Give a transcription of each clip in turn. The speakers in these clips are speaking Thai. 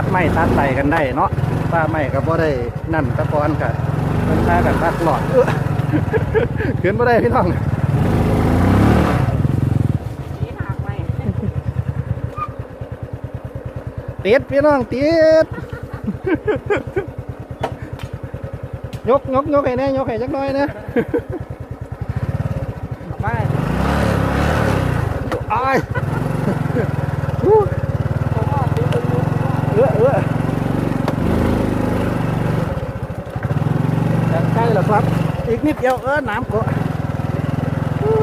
ตัดไม้ตัดไหลกันได้เนาะป้าไม้ก็บ่ได้นั่นตะกอนกับมันพากันตัดหลอดเอ้อขึ้นบ่ได้พี่น้องนี่หักไหมติดพี่น้องติดยกยกยกให้แน่ยกให้จักหน่อยนะไป อ้าย ฮู้ ผมว่าตีเป็นมุก เออเออจะใกล้แล้วครับ อีกนิดเดียวเออน้ำก็ฮู้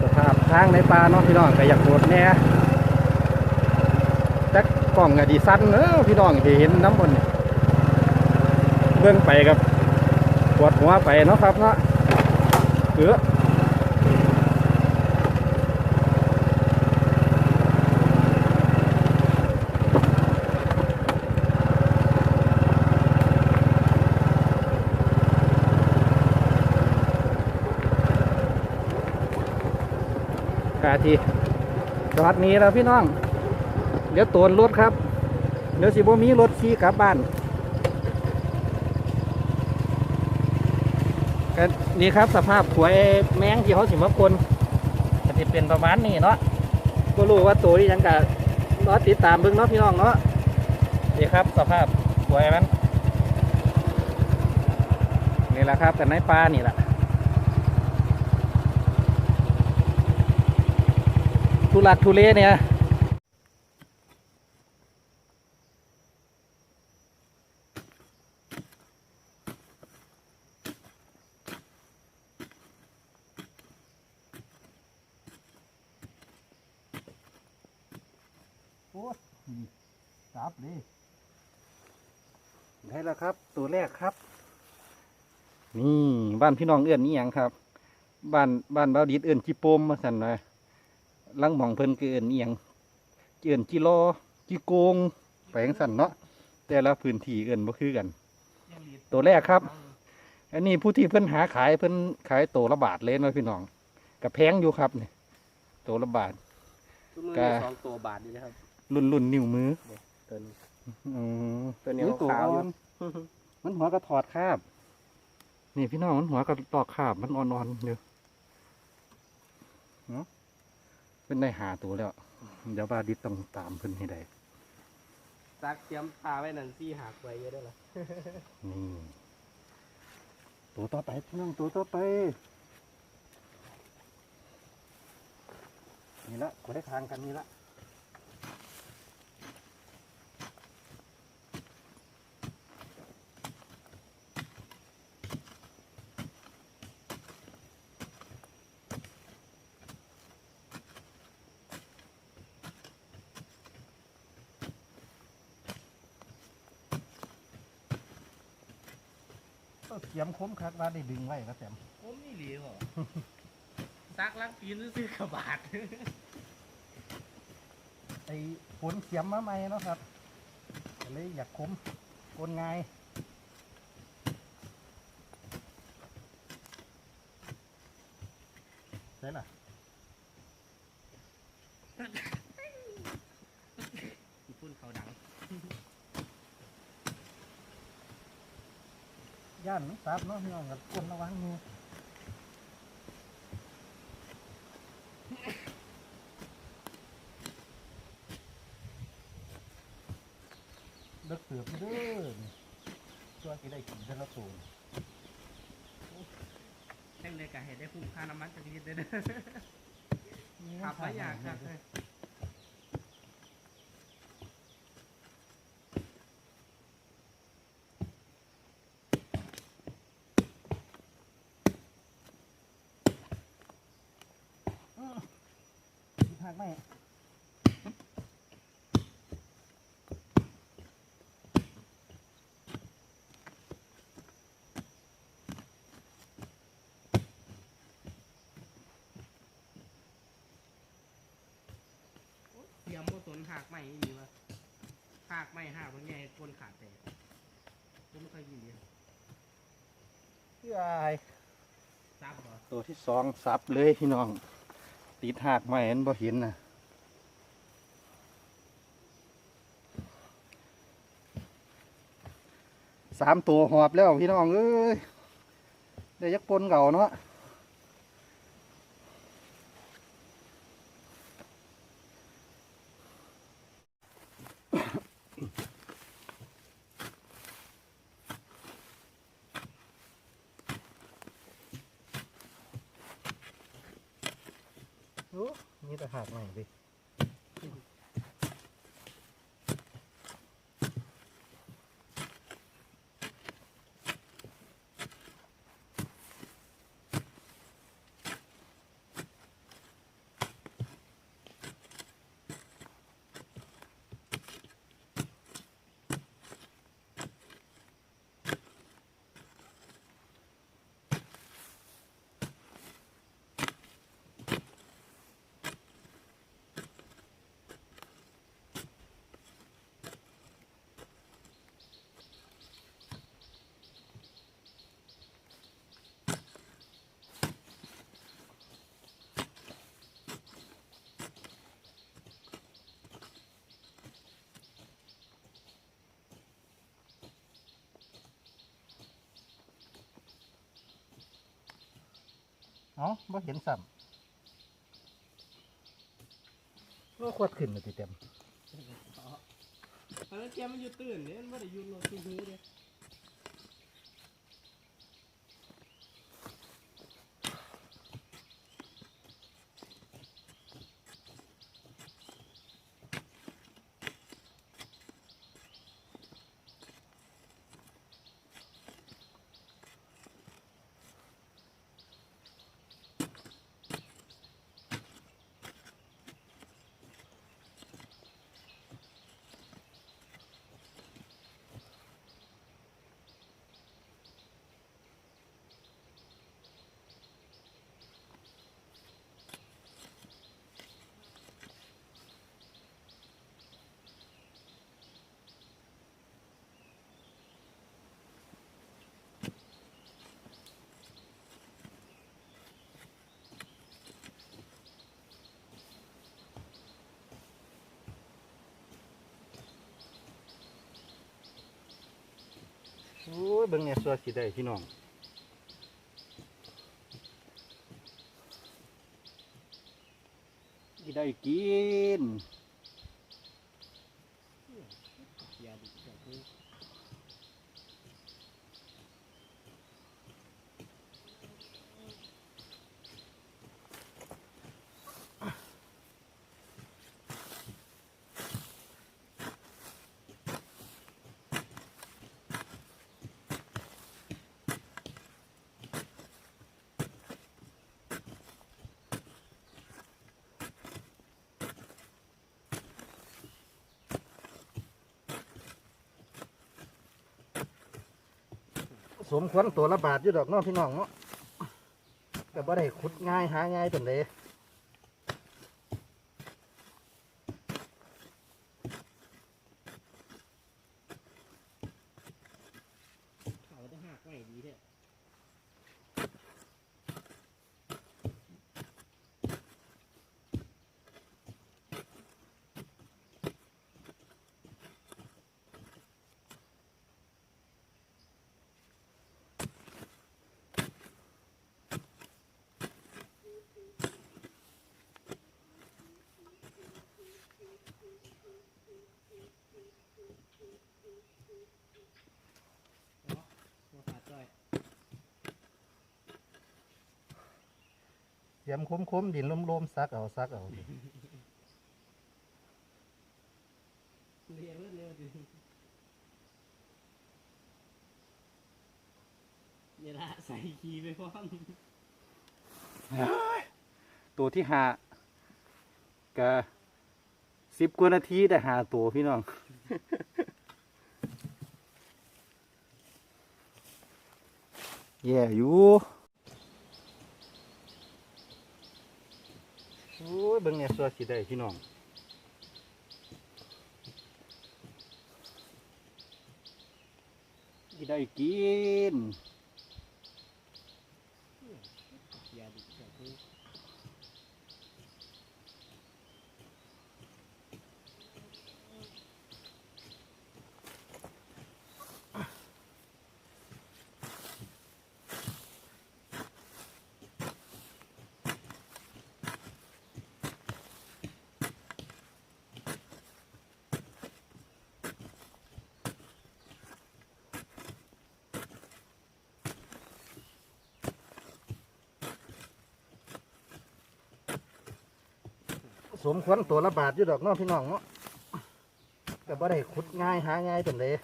สภาพทางในป่าเนาะพี่น้องก็อยากโหดแน่ แต่กล้องก็ดีสั้นเนอพี่น้องที่เห็นน้ำบนนี่เบื้องไปกับปวดหัวไปเนาะครับเนาะเออคาทีจอดหนี้แล้วพี่น้อง เดี๋ยวตวนรถครับ เดี๋ยวสิบ่มีรถขี่กลับบ้านก็นี่ครับสภาพขวยแมงที่เขาสิมาคนก็จะเป็นประมาณนี้เนาะก็รู้ว่าตัวนี้ยังกะรอติดตามเบิ่งเนาะพี่น้องเนาะนี่ครับสภาพขวยมันนี่แหละครับกันในปลานี่แหละทุลักทุเลเนี่ย โอ้นี่จับเลยได้แล้วครับ ตัวแรกครับ นี่บ้านพี่น้องเอื้อนนี่ยังครับ บ้านบ้านเบาดีดเอื้อนจีโปมมาสั่นนะลังหมองเพิ่นคือเอื้อนนี่ยังเอื้อนจีรอจีโกงไปจังสั่นเนาะแต่ละพื้นที่เอื้อนบ่คือกัน ตัวแรกครับ อันนี้ผู้ที่เพิ่นหาขายเพิ่นขายตัวละบาทเลยเนาะพี่น้องกับแพงอยู่ครับนี่ตัวละบาททุกมือก็สองตัวบาทดีนะครับรุ่นรุ่นนิ้วมือตัวนี้อืมตัวนี้ตัวขาวๆอ่อยู่อน มันหัวกระถอดคาบ นี่พี่น้องมันหัวกระตอกคาบมันอ่อนๆเดี๋ยวเนาะเป็นได้หาตัวแล้ว เดี๋ยวบาดิดต้องตามเพิ่นให้ได้ซักเตรียมพาไว้นั่นซี่หักไว้เยอะได้ละนี่ตัวต่อไปพี่น้องตัวต่อไปนี่ละก็ได้ทางกันนี่ละ เขียมคมคักว่าได้ดึงไว้ครับแซมผมนี่เหลียวซักลักปีนซื้อกระบาดไอ้ฝนเขียมมาใหม่เนาะครับก็เลยอยากคมกลง่ายใช่ล่ะ พุ่นเขาดัง ย่านมันซับเนาะพี่น้องกับคนระวังมือากไมเตรียมโมสนหากไม่ดีวะหากไม่หักมันแง่คนขาดแต่ผมไม่เคยกินเลยยายซับรตัวที่สองซับเลยพี่น้อง ติดหากไม่เห็นบ่เห็นนะสามตัวหอบแล้วพี่น้องเอ้ยได้ยักปนเก่าเนาะโอ้มีแต่หากใหม่ดิ เอ้าบ่เห็นซ้ำก็ขวดขึ้นมาติเต็ม ตอนนั้นแกมันอยู่ตื่นเนี่ยมันไม่ได้อยืนรอซื้อๆเล โอ้ยเบิ่งเนี่ยสัวสิได้พี่น้องสิได้กิน สมควรตัวละบาทอยู่ดอกเนาะพี่น้องเนาะแต่บ่ได้ขุดง่ายหาง่ายเป็นเลย เขาต้องหักใหม่ดีเถอะ หัวขาดจ้อย เสี ยมคมคมๆดินลมๆซักเอาซักเอาเรียนเร็วๆดิเนี่ยละใส่คีย์ไปพร้อมตัวที่หาก็สิบกว่านาทีแต่หาตัวพี่น้องแย่อยู่ ยเบิ่งเนี่ยสัวสีได้พี่น้องสิได้กิน ยาดิ สมควรตัวละบาทอยู่ดอกเน้องพี่น้องเนาะแต่บ่ได้ขุดง่ายหาง่ายเป็นเลย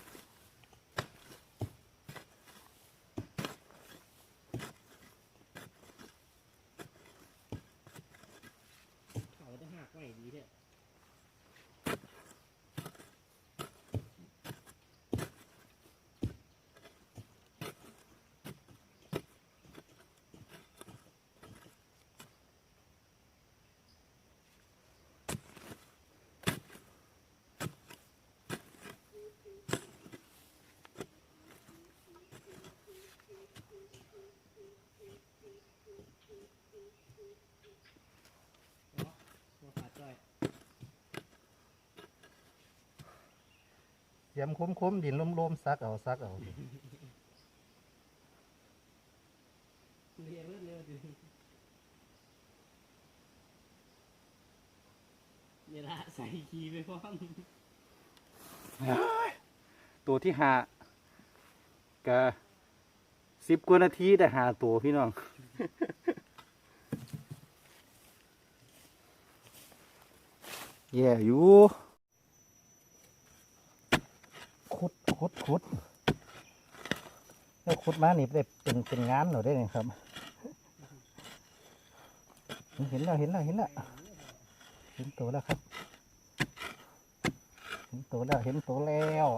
เขาจะหักไว้ดีเด้อ ตัวขาดจ้อย เสียมคมคมๆดินลมๆซักเอาซักเอาเรียนเร็วๆดิเนี่ยละใส่คีย์ไปพร้อมตัวที่หากะสิบกว่านาทีแต่หาตัวพี่น้องแย่อยู่ ขุดขุดแล้วขุดมานี่ได้เป็นเป็นงานหน่อยได้เลยครับ เห็นแล้วเห็นแล้วเห็นแล้วเห็นตัวแล้วครับ เห็นตัวแล้วเห็นตัวแล้ว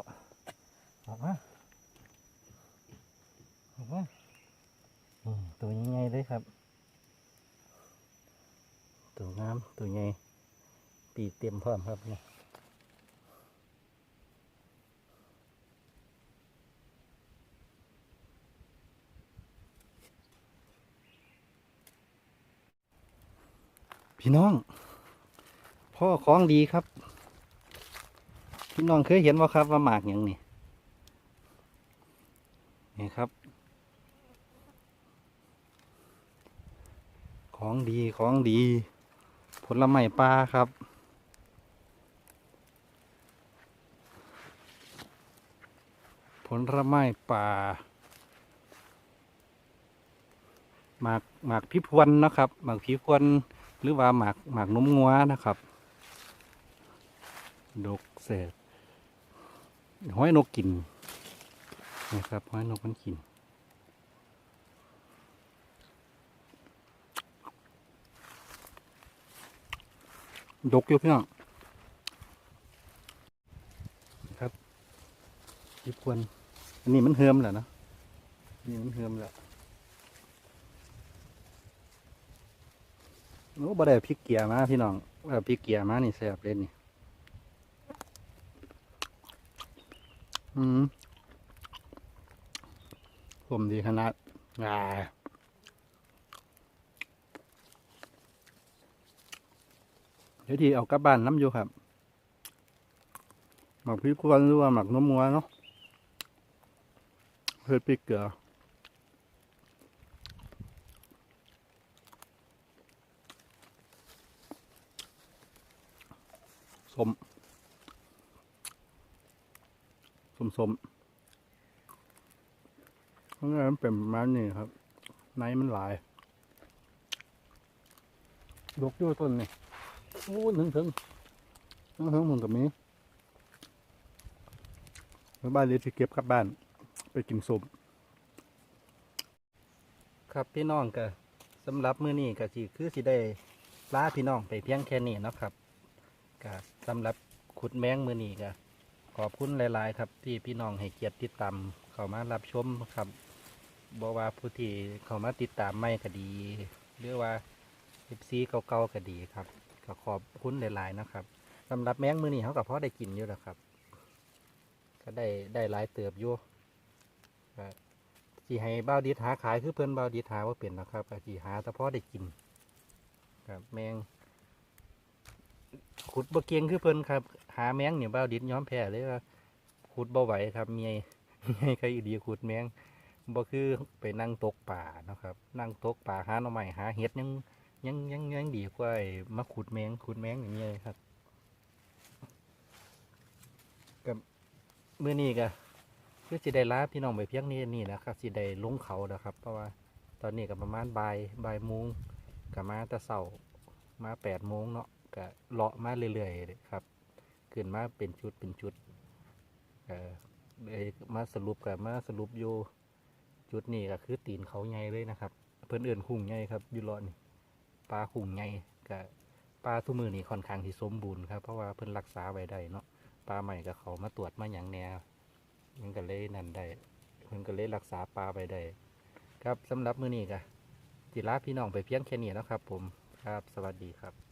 ออกมาออกมาตัวใหญ่ๆเลยครับ ตัวงามตัวใหญ่ปีเต็มพร้อมครับเนี่ย พี่น้อง พ่อของดีครับ พี่น้องเคยเห็นว่าครับว่าหมากอย่างนี่นี่ครับ ของดีของดี ผลไม้ปลาครับผลไม้ป่า หมากหมากพิพวนนะครับ หมากพิพวน หรือว่าหมากหมากนมงัวนะครับ ดกเศษห้อยนกกินนะครับห้อยนกมันกินดกอยู่พี่น้องครับยิบควนอันนี้มันเฮิมแหละเนาะนี่มันเฮิมแหละ โอ้บ่ได้พริกเกียร์มาพี่น้องว่าพริกเกียร์มานี่แซ่บเล่นนี่อืมผมดีขนาดอ่าเดี๋ยวทีเอากลับบ้านน้ำอยู่ครับหมักพริกควรหรือว่าหมักน้ำมัวเนาะเพื่อพริกเกลือ มสมสมเพราะงั้นมันเป็นประมาณนี้ครับไนมันหลายดกอยู่ต้นนี่โอ้ถึงถึงถึงถึงผมกับมีแล้วบ้านเรียนที่เก็บกลับบ้าน ไปกินสมครับพี่น้องก็สำหรับมื้อนี้ก็สิคือสิได้ลาพี่น้องไปเพียงแค่นี้นะครับ ก็สำหรับขุดแมงมือนี้ก็ขอบคุณหลาย ๆ ครับ ที่พี่น้องให้เกียรติติดตามเข้ามารับชมครับบอกว่าผู้ที่เข้ามาติดตามไม่ก็ดี หรือว่าเอฟซีเก่าๆก็ดีครับก็ขอบคุณหลาย ๆ นะครับสำหรับแมงมือนีเขากับพ่อได้กินอยู่แล้วครับ ก็ได้ได้หลายเติบอยู่ก็สิให้บ้าดิดหาขายคือเพิ่นเบ้าดิดหาว่าเป็นนะครับก็สิหาแต่พ่อได้กินครับแมง ขุดบ่เกียงคือเพิ่นครับ หาแมงเนี่ยบ้าดิดย้อมแพ้เลยว่าขุดบ่ไหวครับเมียเมียใครดีขุดแมงบ่คือไปนั่งตกป่านะครับ นั่งตกป่าหาหน่อไม้หาเห็ดยังยังยังยังดีกว่ามาขุดแมงขุดแมงอย่างเงี้ยครับกับมื้อนี้ก็คือสิได้ลาพี่น้องไปเพียงนี้นี่นะครับสิได้ลงเขาแล้วครับ เพราะว่าตอนนี้ก็ประมาณบ่ายบ่ายโมงก็มาแต่เช้ามาแปดโมงเนาะ ก็เลาะมาเรื่อยๆเลยครับขึ้นมาเป็นชุดเป็นชุดเออมาสรุปกับมาสรุปอยู่จุดนี้ก็คือตีนเขาใหญ่เลยนะครับ เพื่อนเอื่นหุ่งใหญ่ครับอยู่เลาะนี่ปลาหุ่งใหญ่กับปลาทุกมือนี่ค่อนข้างที่สมบูรณ์ครับเพราะว่าเพิ่อนรักษาไว้ได้เนาะปลาใหม่กับเขามาตรวจมาอย่างแนวมันก็เลยนั่นได้เพิ่นก็เลยรักษาปลาไว้ได้ครับสำหรับมือนี้ก็จิลาพี่น้องไปเพียงแค่นี้แล้วครับ ผมครับสวัสดีครับ